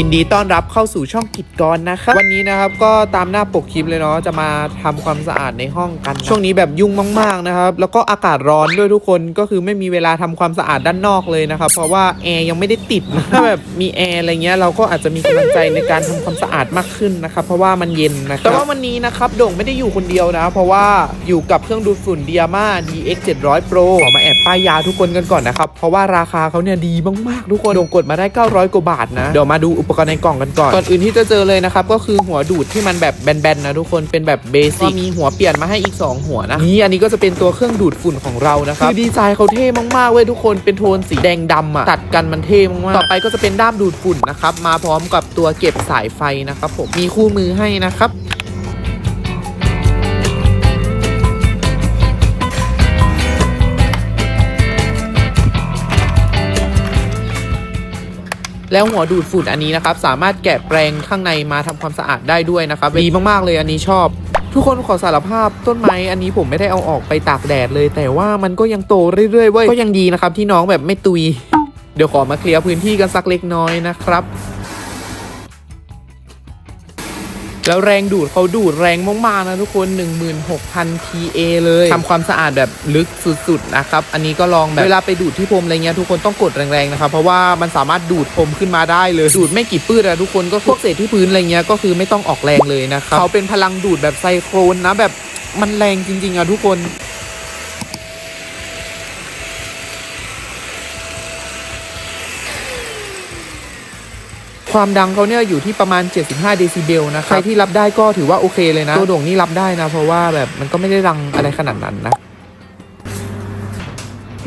ยินดีต้อนรับเข้าสู่ช่องกิจกรนะครับ วันนี้นะครับก็ตามหน้าปกคลิปเลยเนาะจะมาทำความสะอาดในห้องกัน ช่วงนี้แบบยุ่งมาก ๆนะครับ แล้วก็อากาศร้อนด้วยทุกคนก็คือไม่มีเวลาทำความสะอาดด้านนอกเลยนะครับ เพราะว่าแอร์ยังไม่ได้ติดนะถ้าแบบมีแอร์อะไรเงี้ยเราก็อาจจะมีกำลังใจในการทำความสะอาดมากขึ้นนะครับ เพราะว่ามันเย็นนะแต่ว่าวันนี้นะครับโด่งไม่ได้อยู่คนเดียวนะ เพราะว่าอยู่กับเครื่องดูดฝุ่น Diama DX 700 Pro ขอมาแอบป้ายยาทุกคนกันก่อนนะครับเพราะว่าราคาเขาเนี่ยดีมากๆทุกคนโด่งกดมาได้ 900กว่าบาทนะเดี๋ยวมาดูอุปกรณ์ในกล่องกันก่อน ก่อนอื่นที่จะเจอเลยนะครับ ก็คือหัวดูดที่มันแบบแบนๆนะทุกคน เป็นแบบเบสิกมีหัวเปลี่ยนมาให้อีก 2 หัวนะ นี่อันนี้ก็จะเป็นตัวเครื่องดูดฝุ่นของเรานะครับคือดีไซน์เขาเท่มากๆเว้ยทุกคน เป็นโทนสีแดงดำอะตัดกันมันเท่มากๆ ต่อไปก็จะเป็นด้ามดูดฝุ่นนะครับ มาพร้อมกับตัวเก็บสายไฟนะครับผม มีคู่มือให้นะครับ แล้วหัวดูดฝุ่นอันนี้นะครับ สามารถแกะแปรงข้างในมาทำความสะอาดได้ด้วยนะครับดีมากๆเลยอันนี้ชอบ ทุกคนขอสารภาพต้นไม้อันนี้ผมไม่ได้เอาออกไปตากแดดเลย แต่ว่ามันก็ยังโตเรื่อยๆเว้ยก็ยังดีนะครับที่น้องแบบไม่ตุย เดี๋ยวขอมาเคลียร์พื้นที่กันสักเล็กน้อยนะครับ แล้วแรงดูดเขาดูดแรงมากๆนะทุกคน 16,000 PA เลยทำความสะอาดแบบลึกสุดๆนะครับ อันนี้ก็ลองแบบเวลาไปดูดที่พรมอะไรเงี้ยทุกคนต้องกดแรงๆนะครับเพราะว่ามันสามารถดูดพรมขึ้นมาได้เลย ดูดไม่กี่ปื้ดอะทุกคนก็พวกเศษที่พื้นอะไรเงี้ยก็คือไม่ต้องออกแรงเลยนะครับเขาเป็นพลังดูดแบบไซโครนนะแบบมันแรงจริงๆอะทุกคน ความดังเขาเนี่ยอยู่ที่ประมาณ 75 เดซิเบลนะครับใครที่รับได้ก็ถือว่าโอเคเลยนะ ตัวโด่งนี่รับได้นะ เพราะว่าแบบมันก็ไม่ได้ดังอะไรขนาดนั้นนะ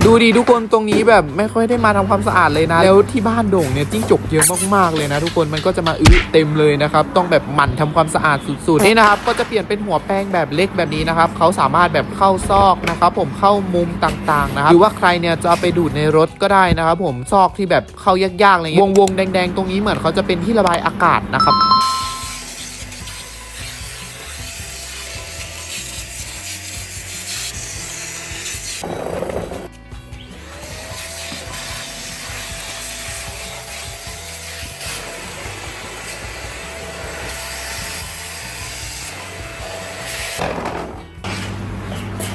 ดูดีทุกคนตรงนี้แบบไม่ค่อยได้มาทำความสะอาดเลยนะ แล้วที่บ้านโด่งเนี่ยจิ้งจกเยอะมากๆเลยนะ ทุกคนมันก็จะมาอื้อเต็มเลยนะครับต้องแบบหมั่นทำความสะอาดสุดๆนี่นะครับก็จะเปลี่ยนเป็นหัวแป้งแบบเล็กแบบนี้นะครับเขาสามารถแบบเข้าซอกนะครับผมเข้ามุมต่างๆนะครับหรือว่าใครเนี่ยจะเอาไปดูดในรถก็ได้นะครับผมซอกที่แบบเข้ายากๆอะไรเงี้ยวงๆแดงๆ ตรงนี้เหมือนเขาจะเป็นที่ระบายอากาศนะครับ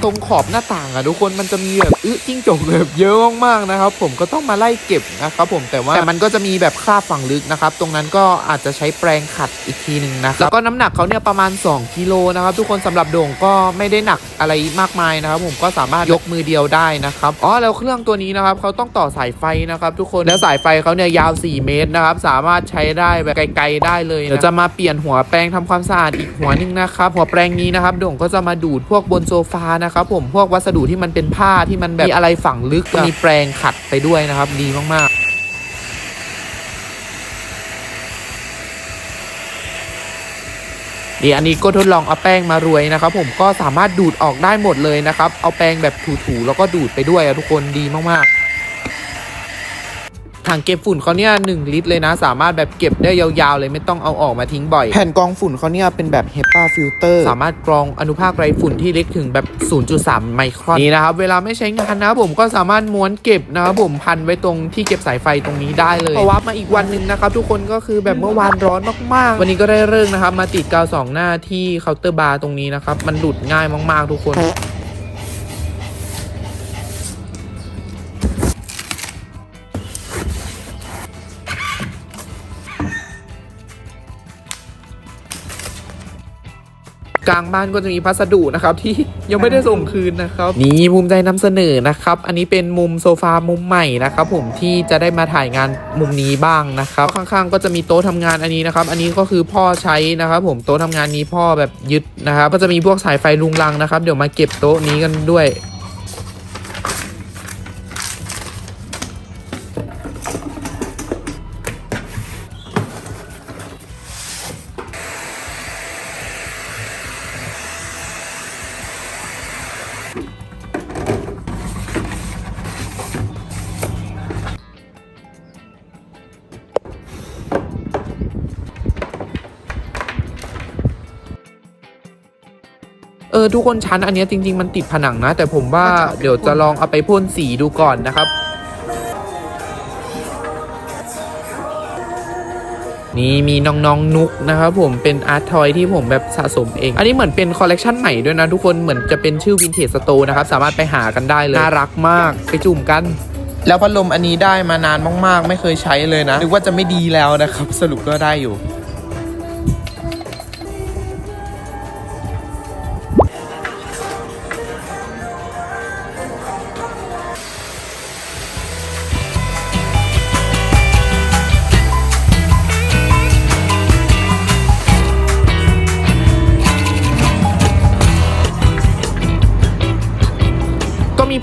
รงขอบหน้าต่างอะทุกคนมันจะมีแบบอึะจิ้งจกแบบเยอะมากๆนะครับ ผมก็ต้องมาไล่เก็บนะครับผมแต่ว่าแต่มันก็จะมีแบบคราบฝังลึกนะครับ ตรงนั้นก็อาจจะใช้แปรงขัดอีกทีหนึ่งนะแล้วก็น้ำหนักเขาเนี่ยประมาณ 2กิโลนะครับ ทุกคนสำหรับโด่งก็ไม่ได้หนักอะไรมากมายนะครับ ผมก็สามารถยกมือเดียวได้นะครับอ๋อแล้วเครื่องตัวนี้นะครับเขาต้องต่อสายไฟนะครับ ทุกคนแล้วสายไฟเขาเนี่ยยาว 4 เมตรนะครับ สามารถใช้ได้แบบไกล ๆได้เลยนะเดี๋ยวจะมาเปลี่ยนหัวแปรงทำความสะอาดอีกหัวหนึงนะครับหัวแปรงนี้นะครับโด่งก็จะมาดูดพวกบนโซฟานะครับผมพวกวัสดุที่มันเป็นผ้าที่มันแบบมีอะไรฝังลึกมีแปรงขัดไปด้วยนะครับ ดีมากๆเดี๋ยวอันนี้ก็ทดลองเอาแป้งมารวยนะครับ ผมก็สามารถดูดออกได้หมดเลยนะครับ เอาแป้งแบบถูๆแล้วก็ดูดไปด้วยอะทุกคนดีมากๆ ถังเก็บฝุ่นเขาเนี่ยหลิตรเลยนะ สามารถแบบเก็บได้ยาวๆเลยไม่ต้องเอาออกมาทิ้งบ่อย แผ่นกรองฝุ่นเขาเนี่ยเป็นแบบ HEPA filter สามารถกรองอนุภาคไรฝุ่นที่เล็กถึงแบบ 0.3 ไมครอนนี่นะครับ เวลาไม่ใช้งานนะครับผมก็สามารถม้วนเก็บนะครับผมพันไว้ตรงที่เก็บสายไฟตรงนี้ได้เลยพอวับมาอีกวันหนึ่งนะครับทุกคนก็คือแบบเมื่อวานร้อนมากๆ วันนี้ก็ได้เริ่งนะครับมาติดกาวสองหน้าที่เคาน์เตอร์บาร์ตรงนี้นะครับมันหลุดง่ายมากๆทุกคน กลางบ้านก็จะมีพัสดุนะครับที่ยังไม่ได้ส่งคืนนะครับ นี่ภูมิใจนำเสนอนะครับ อันนี้เป็นมุมโซฟามุมใหม่นะครับผมที่จะได้มาถ่ายงานมุมนี้บ้างนะครับข้างๆ ก็จะมีโต๊ะทำงานอันนี้นะครับ อันนี้ก็คือพ่อใช้นะครับ ผมโต๊ะทำงานนี้พ่อแบบยึดนะครับก็จะมีพวกสายไฟลุงลังนะครับ เดี๋ยวมาเก็บโต๊ะนี้กันด้วย ทุกคนชั้นอันเนี้ยจริง ๆ มันติดผนังนะ แต่ผมว่าเดี๋ยวจะลองเอาไปพ่นสีดูก่อนนะครับ นี่มีน้องๆนุกนะครับผมเป็นอาร์ตทอยที่ผมแบบสะสมเอง อันนี้เหมือนเป็นคอลเลกชันใหม่ด้วยนะทุกคนเหมือนจะเป็นชื่อวินเทจสโตร์นะครับ สามารถไปหากันได้เลย น่ารักมากไปจุ่มกันแล้วพัดลมอันนี้ได้มานานมาก ๆ ไม่เคยใช้เลยนะนึกว่าจะไม่ดีแล้วนะครับ สรุปก็ได้อยู่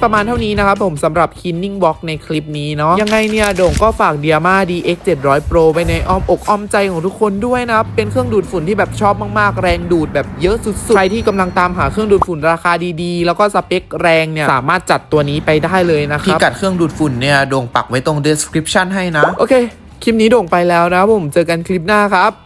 ประมาณเท่านี้นะครับผมสำหรับ Cleaning Box ในคลิปนี้เนาะยังไงเนี่ยโด่งก็ฝาก Diama DX 700 Pro ไปในอ้อมอกอ้อมใจของทุกคนด้วยนะครับเป็นเครื่องดูดฝุ่นที่แบบชอบมากๆ แรงดูดแบบเยอะสุดๆใครที่กำลังตามหาเครื่องดูดฝุ่นราคาดีๆ แล้วก็สเปคแรงเนี่ยสามารถจัดตัวนี้ไปได้เลยนะครับพิกัดเครื่องดูดฝุ่นเนี่ยโด่งปักไว้ตรง description ให้นะโอเคคลิปนี้โด่งไปแล้วนะครับผมเจอกันคลิปหน้าครับ